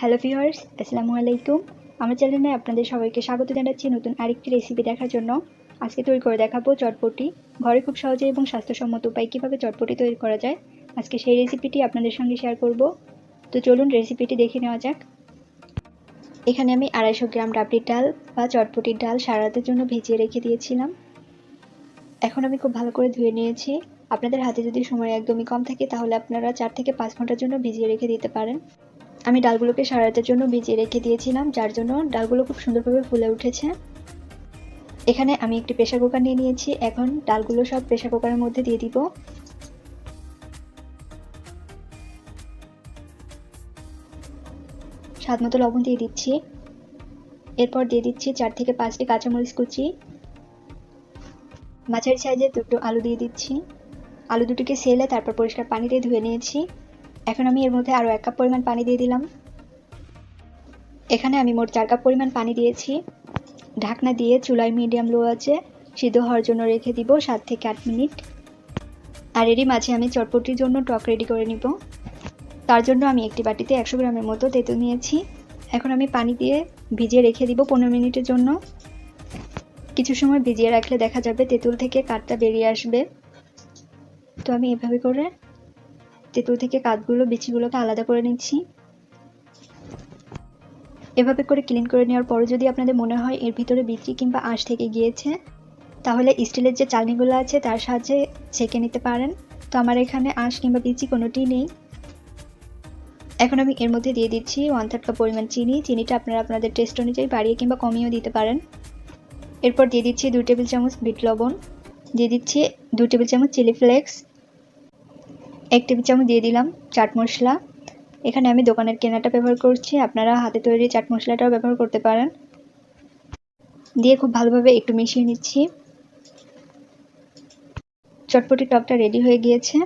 Hello viewers আসসালামু আলাইকুম। আমার চ্যানেলে আপনাদের সবাইকে স্বাগত জানাচ্ছি নতুন আরেকটি রেসিপি দেখার জন্য। আজকে তৈরি করে দেখাবো চটপটি। ঘরে খুব সহজে এবং স্বাস্থ্যসম্মত উপায় কীভাবে চটপটি তৈরি করা যায়, আজকে সেই রেসিপিটি আপনাদের সঙ্গে শেয়ার করব। তো চলুন রেসিপিটি দেখে নেওয়া যাক। এখানে আমি আড়াইশো গ্রাম ডাবলির ডাল বা চটপটির ডাল সারাতের জন্য ভিজিয়ে রেখে দিয়েছিলাম। এখন আমি খুব ভালো করে ধুয়ে নিয়েছি। আপনাদের হাতে যদি সময় একদমই কম থাকে, তাহলে আপনারা চার থেকে পাঁচ ঘণ্টার জন্য ভিজিয়ে রেখে দিতে পারেন। আমি ডালগুলোকে সারা জন্য ভিজিয়ে রেখে দিয়েছিলাম, যার জন্য ডালগুলো খুব সুন্দরভাবে ফুলে উঠেছে। এখানে আমি একটি প্রেশার কুকার নিয়ে নিয়েছি। এখন ডালগুলো সব প্রেশার কুকারের মধ্যে দিয়ে দিব। স্বাদ মতো লবণ দিয়ে দিচ্ছি। এরপর দিয়ে দিচ্ছি চার থেকে পাঁচটি কাঁচামরিচ কুচি। মাছের সাইজের দুটো আলু দিয়ে দিচ্ছি। আলু দুটিকে সেলে তারপর পরিষ্কার পানিতে ধুয়ে নিয়েছি। এখন আমি এর মধ্যে আরও এক কাপ পরিমাণ পানি দিয়ে দিলাম। এখানে আমি মোট চার কাপ পরিমাণ পানি দিয়েছি। ঢাকনা দিয়ে চুলায় মিডিয়াম লো আছে সিদ্ধ হওয়ার জন্য রেখে দিব সাত থেকে আট মিনিট। আর এরই মাঝে আমি চটপটির জন্য টক রেডি করে নিব। তার জন্য আমি একটি বাটিতে একশো গ্রামের মতো তেঁতুল নিয়েছি। এখন আমি পানি দিয়ে ভিজিয়ে রেখে দিব পনেরো মিনিটের জন্য। কিছু সময় ভিজিয়ে রাখলে দেখা যাবে তেঁতুল থেকে কাঠটা বেরিয়ে আসবে। তো আমি এভাবে করে তেঁতুল থেকে কাঠগুলো, বিচিগুলোকে আলাদা করে নিচ্ছি। এভাবে করে ক্লিন করে নেওয়ার পরে যদি আপনাদের মনে হয় এর ভিতরে বিচি কিংবা আঁশ থেকে গিয়েছে, তাহলে স্টিলের যে চালনিগুলো আছে তার সাহায্যে ছেঁকে নিতে পারেন। তো আমার এখানে আঁশ কিংবা বিচি কোনোটি নেই। এখন আমি এর মধ্যে দিয়ে দিচ্ছি ওয়ান থার্ড কাপ পরিমাণ চিনি। চিনিটা আপনারা আপনাদের টেস্ট অনুযায়ী বাড়িয়ে কিংবা কমিয়েও দিতে পারেন। এরপর দিয়ে দিচ্ছি দুই টেবিল চামচ বিট লবণ। দিয়ে দিচ্ছি দুই টেবিল চামচ চিলি ফ্লেক্স এক টেবিল চামচ দিয়ে দিলাম চাট মশলা। এখানে আমি দোকানের কেনাটা ব্যবহার করছি। আপনারা হাতে তৈরি চাট মশলাটাও ব্যবহার করতে পারেন। দিয়ে খুব ভালোভাবে একটু মিশিয়ে নিচ্ছি। চটপটি টকটা রেডি হয়ে গিয়েছে।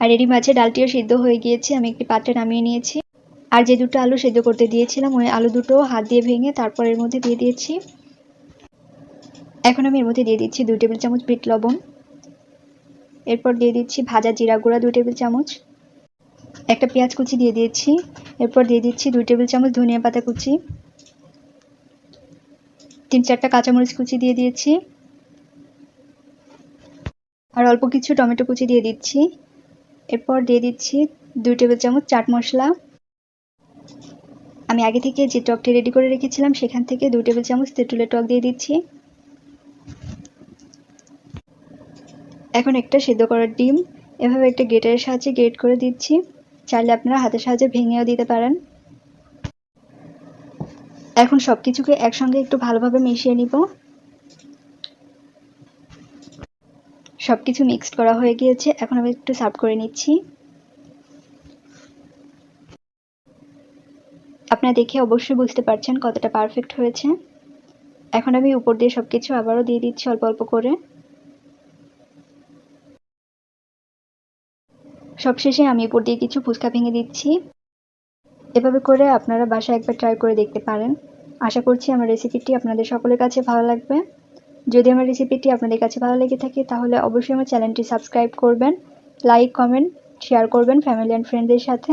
আর এরই মাঝে ডালটিও সিদ্ধ হয়ে গিয়েছে। আমি একটি পাত্রে নামিয়ে নিয়েছি। আর যে দুটো আলু সেদ্ধ করতে দিয়েছিলাম, ওই আলু দুটো হাত দিয়ে ভেঙে তারপর এর মধ্যে দিয়ে দিয়েছি। এখন আমি এর মধ্যে দিয়ে দিচ্ছি দুই টেবিল চামচ বিট লবণ। এরপর দিয়ে দিচ্ছি ভাজা জিরা গুঁড়া দুই টেবিল চামচ। একটা পেঁয়াজ কুচি দিয়ে দিয়েছি। এরপর দিয়ে দিচ্ছি দুই টেবিল চামচ ধনিয়া পাতা কুচি। তিন চারটা কাঁচামরিচ কুচি দিয়ে দিয়েছি। আর অল্প কিছু টমেটো কুচি দিয়ে দিচ্ছি। এরপর দিয়ে দিচ্ছি দুই টেবিল চামচ চাট মশলা। আমি আগে থেকে যে টকটি রেডি করে রেখেছিলাম, সেখান থেকে দুই টেবিল চামচ তেঁতুলের টক দিয়ে দিচ্ছি। এখন একটা সেদ্ধ করার ডিম। এভাবে একটা গেটের সাহায্যে গেট করে দিচ্ছি। চাইলে আপনারা হাতের সাহায্যে ভেঙেও দিতে পারেন। এখন সব কিছুকে একসঙ্গে একটু ভালোভাবে মিশিয়ে নিব। সব কিছু মিক্সড করা হয়ে গিয়েছে। এখন আমি একটু সার্ভ করে নিচ্ছি। আপনারা দেখে অবশ্যই বুঝতে পারছেন কতটা পারফেক্ট হয়েছে। এখন আমি উপর দিয়ে সব কিছু আবারও দিয়ে দিচ্ছি অল্প অল্প করে। সবশেষে আমি উপর দিয়ে কিছু ফুচকা ভেঙে দিচ্ছি। এভাবে করে আপনারা বাসায় একবার ট্রাই করে দেখতে পারেন। আশা করছি আমার রেসিপিটি আপনাদের সকলের কাছে ভালো লাগবে। যদি আমার রেসিপিটি আপনাদের কাছে ভালো লেগে থাকে, তাহলে অবশ্যই আমার চ্যানেলটি সাবস্ক্রাইব করবেন লাইক কমেন্ট শেয়ার করবেন ফ্যামিলি অ্যান্ড ফ্রেন্ডদের সাথে।